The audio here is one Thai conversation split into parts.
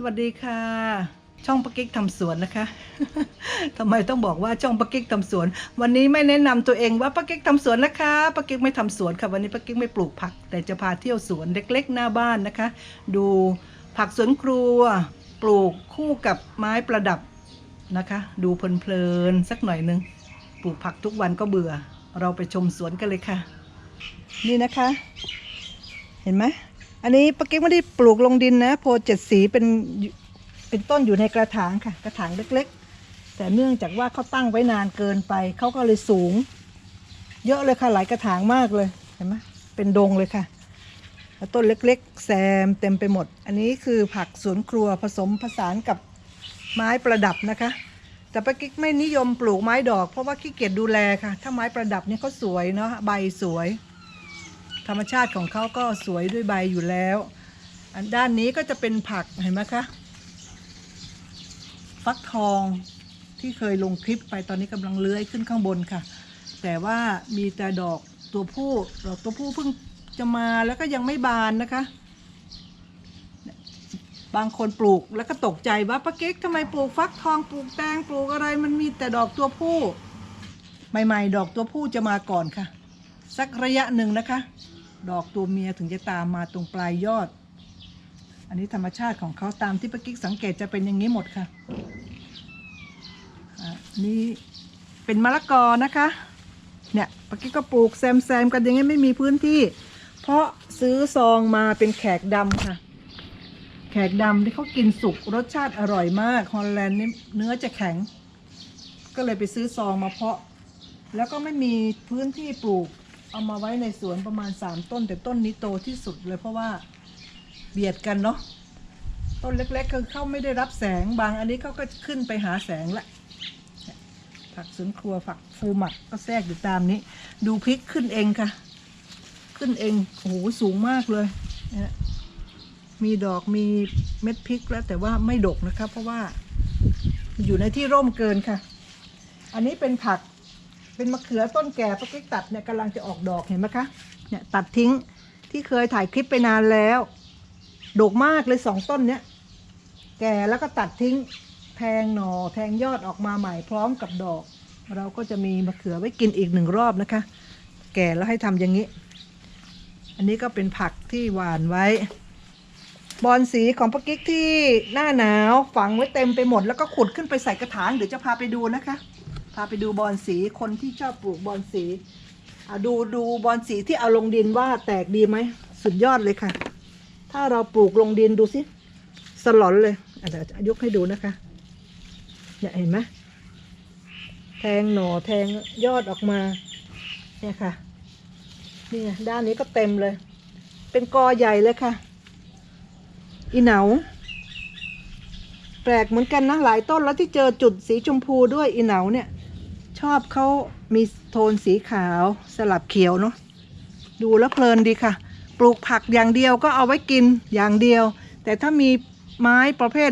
สวัสดีค่ะ ช่องปะกิ๊กทำสวนนะคะทำไมต้องบอกว่าช่องปะกิ๊กทำสวน วันนี้ไม่แนะนำตัวเองว่าปะกิ๊กทำสวนนะคะปะกิ๊กไม่ทำสวนค่ะวันนี้ปะกิ๊กไม่ปลูกผัก แต่จะพาเที่ยวสวนเล็กๆ หน้าบ้านนะคะ ดูผักสวนครัว ปลูกคู่กับไม้ประดับนะคะ ดูเพลินๆสักหน่อยนึงปลูกผักทุกวันก็เบื่อ เราไปชมสวนกันเลยค่ะ นี่นะคะ เห็นไหม อันนี้ปากิ๊กไม่ได้ปลูกลงดินนะ โพเจ็ดสีเป็นเป็นต้นอยู่ในกระถางค่ะ กระถางเล็กๆ แต่เนื่องจากว่าเขาตั้งไว้นานเกินไป เขาก็เลยสูง เยอะเลยค่ะหลายกระถางมากเลยเห็นไหมเป็นดงเลยค่ะแล้วต้นเล็กๆ แซมเต็มไปหมด อันนี้คือผักสวนครัวผสมผสานกับไม้ประดับนะคะ แต่ป้ากิ๊กไม่นิยมปลูกไม้ดอกเพราะว่าขี้เกียจดูแลค่ะ ถ้าไม้ประดับเนี่ยเขาสวยเนาะใบสวย ธรรมชาติของเขาก็สวยด้วยใบอยู่แล้ว อันด้านนี้ก็จะเป็นผักเห็นไหมคะ ฟักทองที่เคยลงคลิปไปตอนนี้กำลังเลื้อยขึ้นข้างบนค่ะ แต่ว่ามีแต่ดอกตัวผู้ดอกตัวผู้เพิ่งจะมาแล้วก็ยังไม่บานนะคะ บางคนปลูกแล้วก็ตกใจว่าป้าเก๊กทำไมปลูกฟักทองปลูกแตงปลูกอะไรมันมีแต่ดอกตัวผู้ ใหม่ ๆ ดอกตัวผู้จะมาก่อนค่ะ สักระยะหนึ่งนะคะ ดอกตัวเมียถึงจะตามมาตรงปลายยอด อันนี้ธรรมชาติของเขาตามที่ป้ากิ๊กสังเกตจะเป็นอย่างนี้หมดค่ะอะนี่เป็นมะละกอนะคะ เนี่ยป้ากิ๊กก็ปลูกแซมแซมกันอย่างนี้ไม่มีพื้นที่ เพราะซื้อซองมาเป็นแขกดำค่ะ แขกดำที่เขากินสุกรสชาติอร่อยมากฮอลแลนด์นี่เนื้อจะแข็ง ก็เลยไปซื้อซองมาเพาะ แล้วก็ไม่มีพื้นที่ปลูก เอามาไว้ในสวนประมาณ3ต้น แต่ต้นนี้โตที่สุดเลยเพราะว่าเบียดกันเนาะต้นเล็กๆคือเขาไม่ได้รับแสงบางอันนี้เขาก็ขึ้นไปหาแสงละผักสวนครัวผักฟูหมักก็แทรกอยู่ตามนี้ ดูพริกขึ้นเองค่ะ ขึ้นเองโอ้โหสูงมากเลยนี่ยมีดอกมีเม็ดพริกแล้วแต่ว่าไม่ดกนะคะเพราะว่าอยู่ในที่ร่มเกินค่ะ อันนี้เป็นผัก เป็นมะเขือต้นแก่ปะกิ๊กตัดเนี่ยกำลังจะออกดอกเห็นไหมคะเนี่ยตัดทิ้งที่เคยถ่ายคลิปไปนานแล้วดกมากเลยสองต้นเนี้ยแก่แล้วก็ตัดทิ้งแทงหน่อแทงยอดออกมาใหม่พร้อมกับดอก เราก็จะมีมะเขือไว้กินอีกหนึ่งรอบนะคะ แก่แล้วให้ทำอย่างนี้ อันนี้ก็เป็นผักที่หวานไว้ บอนสีของปะกิ๊กที่หน้าหนาวฝังไว้เต็มไปหมด แล้วก็ขุดขึ้นไปใส่กระถางเดี๋ยวจะพาไปดูนะคะาไปดูบอลสีคนที่ชอบปลูกบอลสีอะดูดูบอลสีที่เอาลงดินว่าแตกดีไหม สุดยอดเลยค่ะ ถ้าเราปลูกลงดินดูสิสลอนเลยอะเดี๋ยวจะยกให้ดูนะคะเนี่ยเห็นไหมแทงหน่อแทงยอดออกมา เนี่ยค่ะนี่ด้านนี้ก็เต็มเลย เป็นกอใหญ่เลยค่ะ อีเหนา แปลกเหมือนกันนะ หลายต้นแล้วที่เจอจุดสีชมพูด้วยอีเหนาเนี่ย ชอบเขามีโทนสีขาวสลับเขียวเนาะดูแล้วเพลินดีค่ะ ปลูกผักอย่างเดียวก็เอาไว้กินอย่างเดียว แต่ถ้ามีไม้ประเภท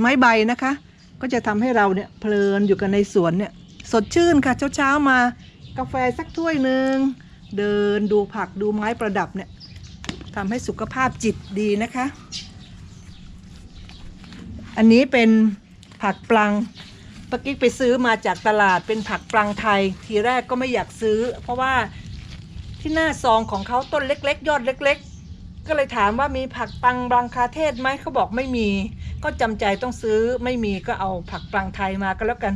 ไม้ใบนะคะ ก็จะทำให้เราเนี่ยเพลินอยู่กันในสวนเนี่ยสดชื่นค่ะเช้าๆมากาแฟสักถ้วยหนึ่งเดินดูผักดูไม้ประดับเนี่ยทำให้สุขภาพจิตดีนะคะ อันนี้เป็นผักปลัง ปากิ๊กไปซื้อมาจากตลาดเป็นผักปลังไทย ทีแรกก็ไม่อยากซื้อ เพราะว่าที่หน้าซองของเขาต้นเล็ก ๆ ยอดเล็ก ๆ ก็เลยถามว่ามีผักปลังบางคาเทศไหมเขาบอกไม่มี ก็จำใจต้องซื้อไม่มีก็เอาผักปลังไทยมาก็แล้วกัน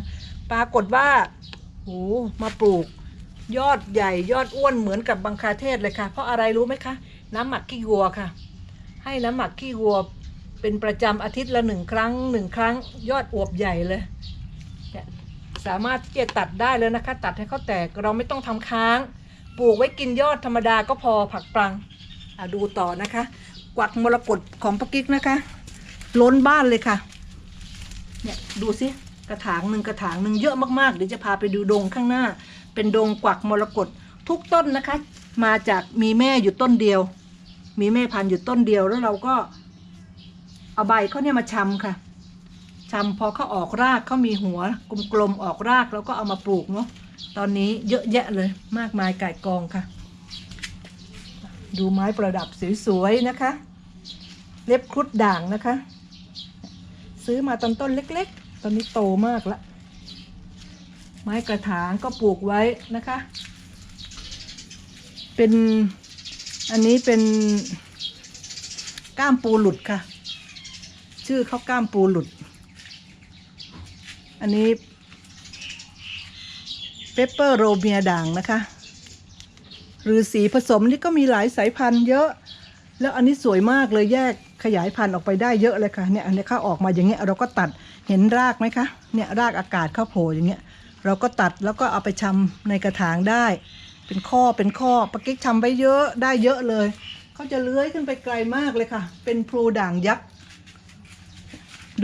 ปรากฏว่าโหมาปลูก ยอดใหญ่ยอดอ้วนเหมือนกับบางคาเทศเลยค่ะ เพราะอะไรรู้ไหมคะ น้ำหมักขี้วัวค่ะ ให้น้ำหมักขี้วัวเป็นประจำอาทิตย์ละหนึ่งครั้งหนึ่งครั้ง ยอดอวบใหญ่เลย สามารถที่จะตัดได้เลยนะคะ ตัดให้เขาแตกเราไม่ต้องทำค้าง ปลูกไว้กินยอดธรรมดาก็พอผักปลังอะดูต่อนะคะ กวักมรกตของปะกิ๊กนะคะ ล้นบ้านเลยค่ะ เนี่ยดูสิกระถางหนึ่งกระถางหนึ่งเยอะมากๆเดี๋ยวจะพาไปดูดงข้างหน้า เป็นดงกวักมรกตทุกต้นนะคะ มาจากมีแม่อยู่ต้นเดียว มีแม่พันธุ์อยู่ต้นเดียวแล้วเราก็เอาใบเขาเนี่ยมาชำค่ะ ชำพอเขาออกรากเขามีหัวกลมๆออกรากแล้วก็เอามาปลูกเนาะตอนนี้เยอะแยะเลยมากมายไก่กองค่ะ ดูไม้ประดับสวยๆนะคะ เล็บครุฑด่างนะคะ ซื้อมาตอนต้นเล็กๆ ตอนนี้โตมากละไม้กระถางก็ปลูกไว้นะคะ เป็นอันนี้เป็นก้ามปูหลุดค่ะ ชื่อเขาก้ามปูหลุด อันนี้เปปเปอร์โรเมียด่างนะคะ หรือสีผสมนี่ก็มีหลายสายพันธุ์เยอะ แล้วอันนี้สวยมากเลยแยกขยายพันธุ์ออกไปได้เยอะเลยค่ะ เนี่ยอันนี้เข้าออกมาอย่างเงี้ยเราก็ตัดเห็นรากไหมคะ เนี่ยรากอากาศเข้าโผล่อย่างเงี้ย เราก็ตัดแล้วก็เอาไปชำในกระถางได้ เป็นข้อเป็นข้อปะกิ๊กชำไว้เยอะได้เยอะเลย เขาจะเลื้อยขึ้นไปไกลมากเลยค่ะ เป็นพลูด่างยักษ์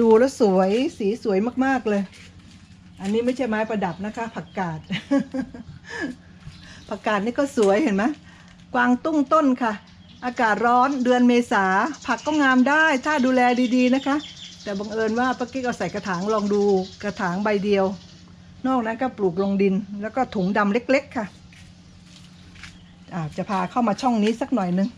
ดูแล้วสวยสีสวยมากๆเลย อันนี้ไม่ใช่ไม้ประดับนะคะ ผักกาด ผักกาดนี่ก็สวยเห็นไหมกวางตุ้งต้นค่ะ อากาศร้อนเดือนเมษาผักก็งามได้ ถ้าดูแลดีๆนะคะ แต่บังเอิญว่าป้ากิ๊กเอาใส่กระถางลองดูกระถางใบเดียว นอกนั้นก็ปลูกลงดิน แล้วก็ถุงดำเล็ก ๆ ค่ะอาจะพาเข้ามาช่องนี้สักหน่อยนึง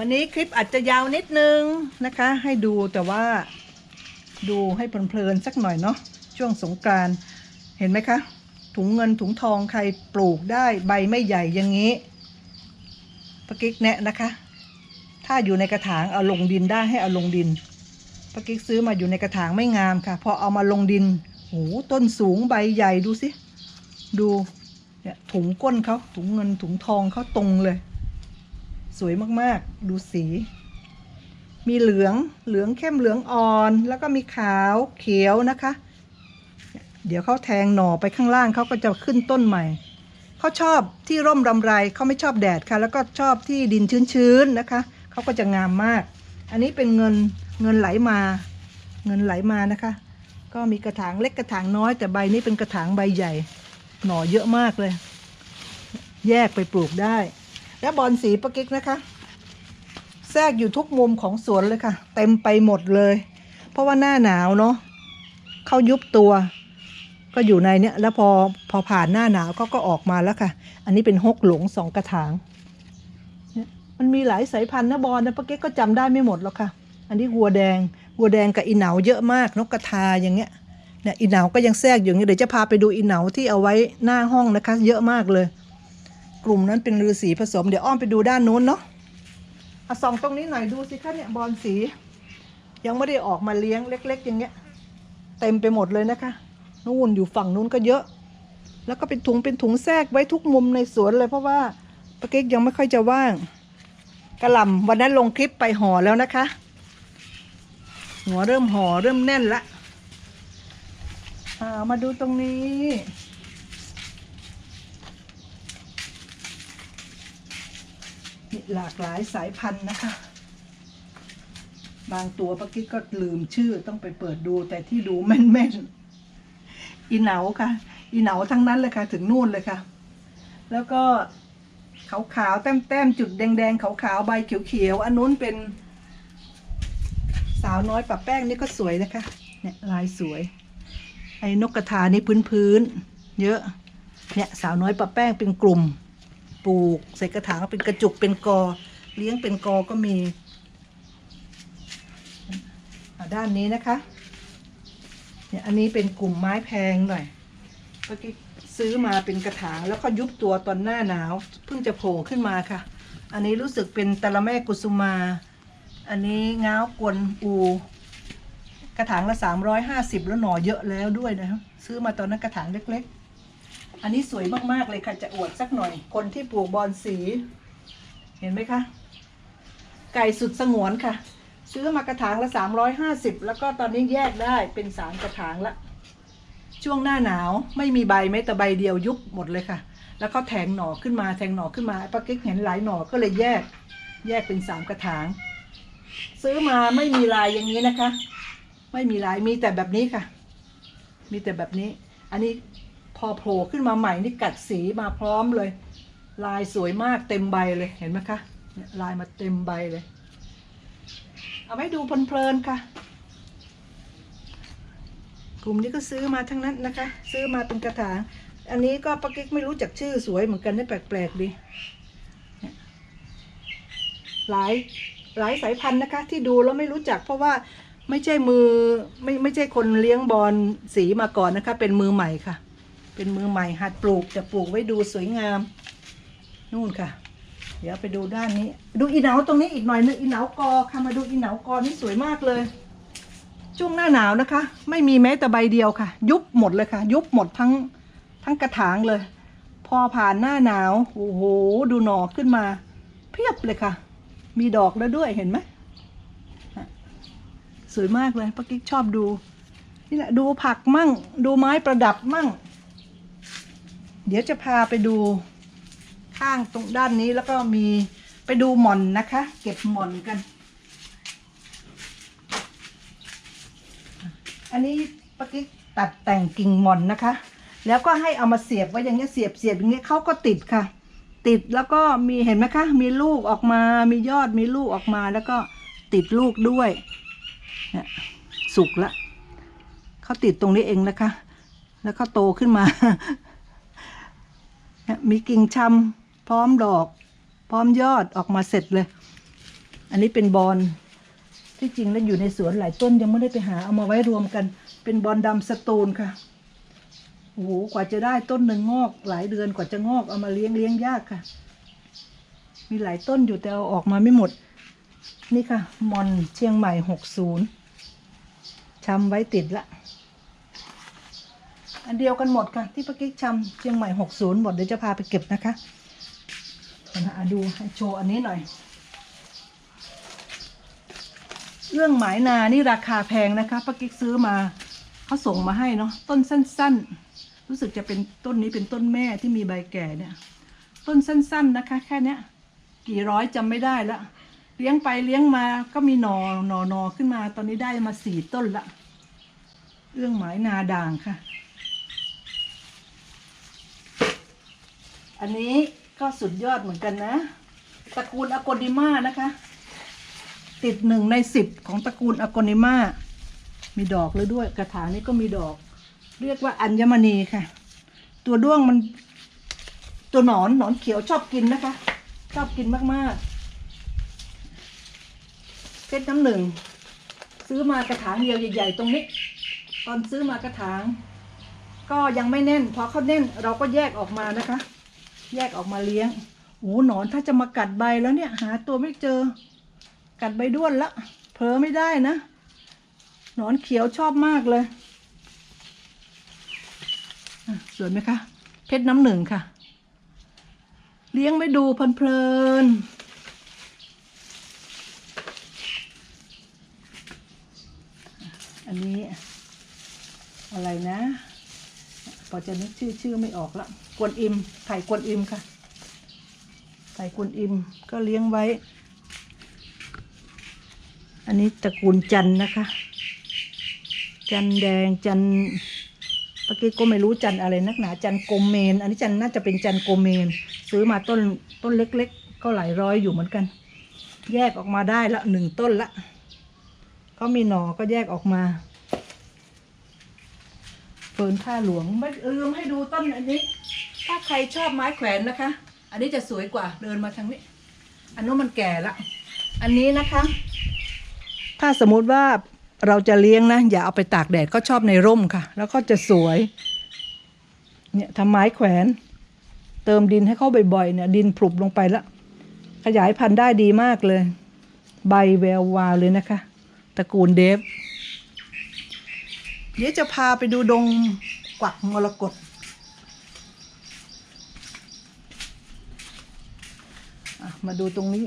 วันนี้คลิปอาจจะยาวนิดนึงนะคะ ให้ดูแต่ว่าดูให้เพลินๆสักหน่อยเนาะช่วงสงกรานต์เห็นไหมคะ ถุงเงินถุงทองใครปลูกได้ใบไม่ใหญ่อย่างนี้ปกิกแนะนะคะ ถ้าอยู่ในกระถางเอาลงดินได้ให้เอาลงดินปกิกซื้อมาอยู่ในกระถางไม่งามค่ะ พอเอามาลงดินโหต้นสูงใบใหญ่ดูสิ ดูเนี่ยถุงก้นเขาถุงเงินถุงทองเขาตรงเลย สวยมากๆ ดูสี มีเหลืองเหลืองเข้มเหลืองอ่อน แล้วก็มีขาวเขียวนะคะ เดี๋ยวเขาแทงหน่อไปข้างล่างเขาก็จะขึ้นต้นใหม่เขาชอบที่ร่มรำไรเขาไม่ชอบแดดค่ะ แล้วก็ชอบที่ดินชื้นๆนะคะเขาก็จะงามมาก อันนี้เป็นเงินเงินไหลมา เงินไหลมานะคะ ก็มีกระถางเล็กกระถางน้อย แต่ใบนี้เป็นกระถางใบใหญ่ หน่อเยอะมากเลย แยกไปปลูกได้ และบอลสีปะกิกนะคะ แทรกอยู่ทุกมุมของสวนเลยค่ะ เต็มไปหมดเลย เพราะว่าหน้าหนาวเนาะเขายุบตัว ก็อยู่ในเนี้ยแล้วพอพอผ่านหน้าหนาวก็ก็ออกมาแล้วค่ะ อันนี้เป็นฮกหลงสองกระถางมันมีหลายสายพันธุ์นะบอลนะปะเก๊กก็จำได้ไม่หมดหรอกค่ะ อันนี้วัวแดงวัวแดงกับอีเหนาเยอะมากนกกระทาอย่างเงี้ยเนี่ยอีเหนาก็ยังแทรกอยู่เงี้ยเดี๋ยวจะพาไปดูอีเหนาที่เอาไว้หน้าห้องนะคะ เยอะมากเลย กลุ่มนั้นเป็นฤาษีผสม เดี๋ยวอ้อมไปดูด้านนู้นเนาะเอาส่องตรงนี้หน่อยดูสิคะเนี่ยบอลสี ยังไม่ได้ออกมาเลี้ยงเล็ก ๆ อย่างเงี้ย เต็มไปหมดเลยนะคะนู่นอยู่ฝั่งนู้นก็เยอะ แล้วก็เป็นถุงเป็นถุงแทรกไว้ทุกมุมในสวนเลยเพราะว่าปาเก๊กยังไม่ค่อยจะว่างกระหล่ำวันนั้นลงคลิปไปห่อแล้วนะคะ หัวเริ่มห่อเริ่มแน่นละอ่ามาดูตรงนี้ มีหลากหลายสายพันธุ์นะคะ บางตัวปากิ๊กก็ลืมชื่อต้องไปเปิดดูแต่ที่ดูแม่นๆ อีเหนาค่ะ อีเหนาทั้งนั้นเลยค่ะ ถึงนู่นเลยค่ะ แล้วก็ขาวๆแต้มๆจุดแดงๆขาวๆใบเขียวๆอันนู้นเป็น สาวน้อยปะแป้งนี่ก็สวยนะคะ เนี่ยลายสวย ไอ้นกกระทานี่พื้นๆเยอะ เนี่ยสาวน้อยปะแป้งเป็นกลุ่ม ปลูกใส่กระถางเป็นกระจุกเป็นกอ เลี้ยงเป็นกอก็มีด้านนี้นะคะเนี่ยอันนี้เป็นกลุ่มไม้แพงหน่อยเมื่อกี้ซื้อมาเป็นกระถางแล้วก็ยุบตัวตอนหน้าหนาว เพิ่งจะโผล่ขึ้นมาค่ะ อันนี้รู้สึกเป็นตะละแม่กุสุมา อันนี้ง้าวกวนอู กระถางละสามร้อยห้าสิบแล้วหน่อเยอะแล้วด้วยนะครับซื้อมาตอนนั้นกระถางเล็กๆ อันนี้สวยมากๆเลยค่ะจะอวดสักหน่อย คนที่ปลูกบอนสี เห็นไหมคะ ไก่สุดสงวนค่ะ ซื้อมากระถางละสามร้อยห้าสิบแล้วก็ตอนนี้แยกได้เป็นสามกระถางละ ช่วงหน้าหนาวไม่มีใบแม้แต่ใบเดียวยุบหมดเลยค่ะ แล้วก็แทงหน่อขึ้นมาแทงหน่อขึ้นมาป้ากิ๊กเห็นหลายหน่อก็เลยแยก แยกเป็นสามกระถาง ซื้อมาไม่มีลายอย่างนี้นะคะ ไม่มีลายมีแต่แบบนี้ค่ะ มีแต่แบบนี้ อันนี้ พอโผล่ขึ้นมาใหม่นี่กัดสีมาพร้อมเลย ลายสวยมากเต็มใบเลยเห็นไหมคะเนี่ยลายมาเต็มใบเลย เอาไว้ดูเพลินๆค่ะ กลุ่มนี้ก็ซื้อมาทั้งนั้นนะคะ ซื้อมาเป็นกระถาง อันนี้ก็ปากิ๊กไม่รู้จักชื่อสวยเหมือนกันได้แปลกๆดีเนี่ยหลายหลายสายพันธุ์นะคะ ที่ดูแล้วไม่รู้จัก เพราะว่าไม่ใช่มือไม่ไม่ใช่คนเลี้ยงบอลสีมาก่อนนะคะ เป็นมือใหม่ค่ะ เป็นมือใหม่หัดปลูกแต่ปลูกไว้ดูสวยงาม นู่นค่ะ เดี๋ยวไปดูด้านนี้ ดูอีเหนาตรงนี้อีกหน่อยนึงอีเหนากอค่ะมาดูอีเหนากอนี่สวยมากเลยช่วงหน้าหนาวนะคะ ไม่มีแม้แต่ใบเดียวค่ะ ยุบหมดเลยค่ะ ยุบหมดทั้งทั้งกระถางเลย พอผ่านหน้าหนาวโอ้โหดูหน่อขึ้นมา เพียบเลยค่ะ มีดอกแล้วด้วยเห็นไหมสวยมากเลยป้ากิ๊กชอบดูนี่แหละดูผักมั่ง ดูไม้ประดับมั่ง เดี๋ยวจะพาไปดูข้างตรงด้านนี้แล้วก็มีไปดูหม่อนนะคะ เก็บหม่อนกัน อันนี้ปกิ๊กตัดแต่งกิ่งหม่อนนะคะ แล้วก็ให้เอามาเสียบไว้อย่างเงี้ยเสียบเสียบอย่างเงี้ยเขาก็ติดค่ะ ติดแล้วก็มีเห็นไหมคะ มีลูกออกมามียอดมีลูกออกมาแล้วก็ติดลูกด้วยเนี่ยสุกละเขาติดตรงนี้เองนะคะ แล้วก็โตขึ้นมา มีกิ่งชำพร้อมดอก พร้อมยอดออกมาเสร็จเลย อันนี้เป็นบอลที่จริงแล้วอยู่ในสวนหลายต้นยังไม่ได้ไปหาเอามาไว้รวมกัน เป็นบอลดำสตูนค่ะโอ้โหกว่าจะได้ต้นหนึ่งงอกหลายเดือนกว่าจะงอกเอามาเลี้ยงเลี้ยงยากค่ะ มีหลายต้นอยู่แต่เอาออกมาไม่หมด นี่ค่ะมอนเชียงใหม่หกศูนย์ชำไว้ติดละ อันเดียวกันหมดค่ะ ที่ป้ากิ๊กชำเชียงใหม่หกศูนย์หมดเดี๋ยวจะพาไปเก็บนะคะเอามาดูให้โชว์อันนี้หน่อย เรื่องหมายนานี่ราคาแพงนะคะป้ากิ๊กซื้อมาเขาส่งมาให้เนาะต้นสั้น ๆ รู้สึกจะเป็นต้นนี้เป็นต้นแม่ที่มีใบแก่เนี่ย ต้นสั้น ๆนะคะ แค่เนี้ยกี่ร้อยจำไม่ได้ละเลี้ยงไปเลี้ยงมาก็มีหนอหนอหนอขึ้นมา ตอนนี้ได้มาสี่ต้นละ เรื่องหมายนาด่างค่ะ อันนี้ก็สุดยอดเหมือนกันนะ ตระกูลอโกนิมานะคะ ติดหนึ่งในสิบของตระกูลอโกนิมามีดอกเลยด้วย กระถางนี้ก็มีดอก เรียกว่าอัญมณีค่ะ ตัวด้วงมัน ตัวหนอนหนอนเขียวชอบกินนะคะ ชอบกินมากๆเพชรน้ำหนึ่ง ซื้อมากระถางเดียวใหญ่ ๆ ตรงนี้ ตอนซื้อมากระถาง ก็ยังไม่แน่นพอเขาแน่นเราก็แยกออกมานะคะ แยกออกมาเลี้ยงโอ้หนอนถ้าจะมากัดใบแล้วเนี่ย หาตัวไม่เจอ กัดใบด้วนละเผลอไม่ได้นะ หนอนเขียวชอบมากเลยสวยไหมคะ เพชรน้ำหนึ่งค่ะ เลี้ยงไม่ดูเพลินๆอันนี้อะไรนะ พอจะนึกชื่อชื่อไม่ออกละกวนอิมไผ่กวนอิมค่ะไผ่กวนอิมก็เลี้ยงไว้ อันนี้ตระกูลจันนะคะ จันแดงจันเมื่อกี้ก็ไม่รู้จันอะไรนักหนาจันโกเมน อันนี้จันน่าจะเป็นจันโกเมน ซื้อมาต้นต้นเล็กๆ ก็หลายร้อยอยู่เหมือนกัน แยกออกมาได้ละหนึ่งต้นละก็มีหนอก็แยกออกมา เฟิร์นผ้าหลวงไม่ลืมให้ดูต้นอันนี้ ถ้าใครชอบไม้แขวนนะคะ อันนี้จะสวยกว่าเดินมาทางนี้ อันนู้นมันแก่ละ อันนี้นะคะ ถ้าสมมุติว่าเราจะเลี้ยงนะ อย่าเอาไปตากแดดก็ชอบในร่มค่ะ แล้วก็จะสวย เนี่ยทำไม้แขวน เติมดินให้เข้าบ่อยๆ เนี่ย ดินผลุบลงไปแล้ว ขยายพันธุ์ได้ดีมากเลย ใบแวววาวเลยนะคะ ตระกูลเดฟ เดี๋ยวจะพาไปดูดงกวักมรกตมาดูตรงนี้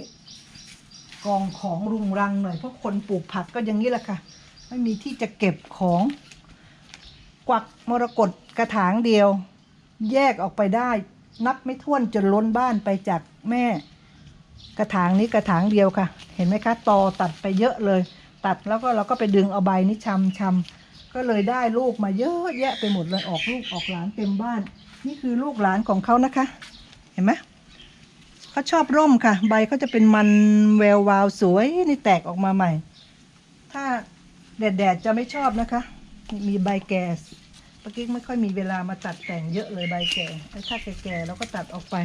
กองของรุงรังหน่อย เพราะคนปลูกผักก็อย่างนี้แหละค่ะ ไม่มีที่จะเก็บของ กวักมรกตกระถางเดียว แยกออกไปได้ นับไม่ถ้วนจนล้นบ้านไปจากแม่ กระถางนี้กระถางเดียวค่ะ เห็นไหมคะตอตัดไปเยอะเลย ตัดแล้วก็เราก็ไปดึงเอาใบนี้ชำชำ ก็เลยได้ลูกมาเยอะแยะไปหมดเลยออกลูกออกหลานเต็มบ้าน นี่คือลูกหลานของเขานะคะ เห็นไหมเขาชอบร่มค่ะ ใบเขาจะเป็นมันแวววาวสวยนี่แตกออกมาใหม่ ถ้าแดดๆจะไม่ชอบนะคะมีใบแก่ปกิ๊กไม่ค่อยมีเวลามาตัดแต่งเยอะเลยใบแก่ถ้าแก่ๆเราก็ตัดออกไป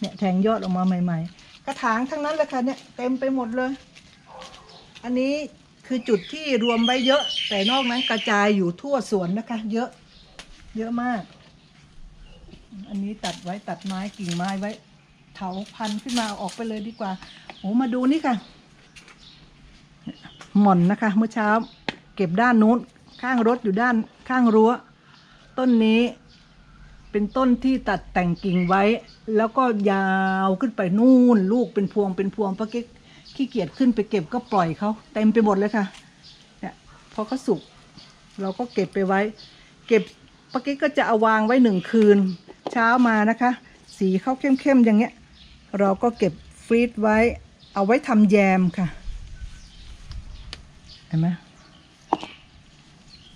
เนี่ยแทงยอดออกมาใหม่ ๆ กระถางทั้งนั้นเลยค่ะเนี่ยเต็มไปหมดเลย อันนี้ คือจุดที่รวมไว้เยอะ แต่นอกนั้นกระจายอยู่ทั่วสวนนะคะ เยอะเยอะมาก อันนี้ตัดไว้ตัดไม้กิ่งไม้ไว้ เถาพันขึ้นมาเอาออกไปเลยดีกว่าโอ้มาดูนี่ค่ะ หม่อนนะคะ เมื่อเช้า เก็บด้านนู้นข้างรถอยู่ด้านข้างรั้ว ต้นนี้เป็นต้นที่ตัดแต่งกิ่งไว้ แล้วก็ยาวขึ้นไปนู่น ลูกเป็นพวงเป็นพวงปะกิ๊ก ขี้เกียจขึ้นไปเก็บก็ปล่อยเขาเต็มไปหมดเลยค่ะเนี่ยพอเขาสุก เราก็เก็บไปไว้ เก็บปะกิ๊กก็จะเอาวางไว้หนึ่งคืน เช้ามานะคะ สีเขาเข้มๆอย่างเงี้ย เราก็เก็บฟรีซไว้เอาไว้ทำแยมค่ะเห็นไหม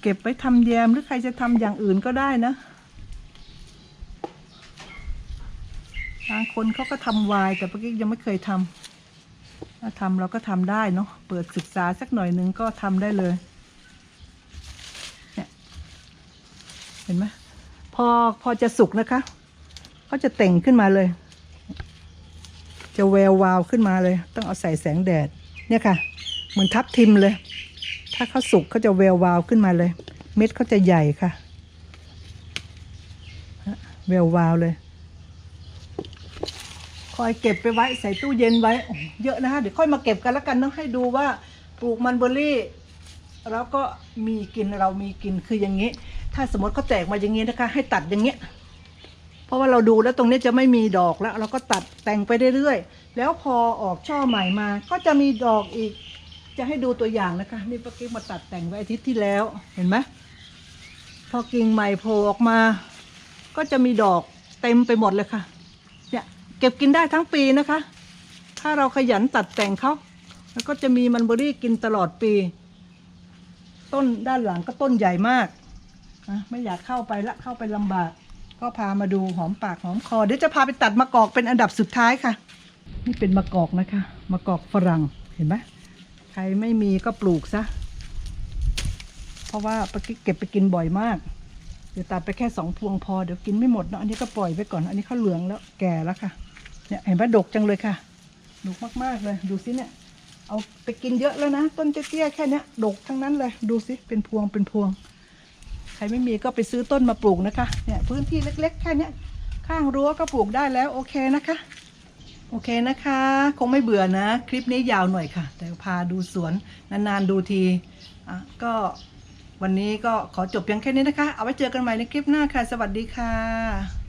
เก็บไว้ทำแยมหรือใครจะทำอย่างอื่นก็ได้นะบางคนเขาก็ทำวายแต่ปกี้ยังไม่เคยทำ ถ้าทำเราก็ทำได้เนาะเปิดศึกษาสักหน่อยนึงก็ทำได้เลยเนี่ยเห็นไหมพอพอจะสุกนะคะเขาจะเต่งขึ้นมาเลย จะแวววาวขึ้นมาเลย ต้องเอาใส่แสงแดดเนี่ยค่ะ เหมือนทับทิมเลย ถ้าเขาสุกเขาจะแวววาวขึ้นมาเลย เม็ดเขาจะใหญ่ค่ะแวววาวเลย อยเก็บไปไว้ใส่ตู้เย็นไว้ เยอะนะคะเดี๋ยวค่อยมาเก็บกันแล้วกันเนาะให้ดูว่าปลูกมันเบอร์รี่ แล้วก็มีกินเรามีกินคืออย่างนี้ ถ้าสมมติเขาแตกมาอย่างนี้นะคะ ให้ตัดอย่างเงี้ยเพราะว่าเราดูแล้วตรงนี้จะไม่มีดอกแล้ว เราก็ตัดแต่งไปเรื่อยๆแล้วพอออกช่อใหม่มา ก็จะมีดอกอีก จะให้ดูตัวอย่างนะคะนี่ป้ากิ๊กมาตัดแต่งไว้อาทิตย์ที่แล้วเห็นไหมพอกิ่งใหม่โผล่ออกมา ก็จะมีดอกเต็มไปหมดเลยค่ะ เก็บกินได้ทั้งปีนะคะ ถ้าเราขยันตัดแต่งเขาแล้วก็จะมีมันเบอรี่กินตลอดปี ต้นด้านหลังก็ต้นใหญ่มากนะไม่อยากเข้าไปละเข้าไปลำบาก ก็พามาดูหอมปากหอมคอเดี๋ยวจะพาไปตัดมะกอกเป็นอันดับสุดท้ายค่ะ นี่เป็นมะกอกนะคะมะกอกฝรั่งเห็นไหมใครไม่มีก็ปลูกซะเพราะว่าปกิเก็บไปกินบ่อยมาก เดี๋ยวตัดไปแค่สองพวงพอเดี๋ยวกินไม่หมดเนาะอันนี้ก็ปล่อยไปก่อน อันนี้เขาเหลืองแล้วแก่แล้วค่ะ เนี่ยเห็นปะดกจังเลยค่ะ ดกมากๆเลย ดูสิเนี่ย เอาไปกินเยอะแล้วนะ ต้นเตี้ยๆแค่เนี้ย ดกทั้งนั้นเลย ดูสิเป็นพวงเป็นพวง ใครไม่มีก็ไปซื้อต้นมาปลูกนะคะ เนี่ยพื้นที่เล็ก ๆ แค่เนี้ย ข้างรั้วก็ปลูกได้แล้วโอเคนะคะ โอเคนะคะ คงไม่เบื่อนะ คลิปนี้ยาวหน่อยค่ะ แต่พาดูสวนนานๆดูทีอะก็วันนี้ก็ขอจบเพียงแค่นี้นะคะ เอาไว้เจอกันใหม่ในคลิปหน้าค่ะ สวัสดีค่ะ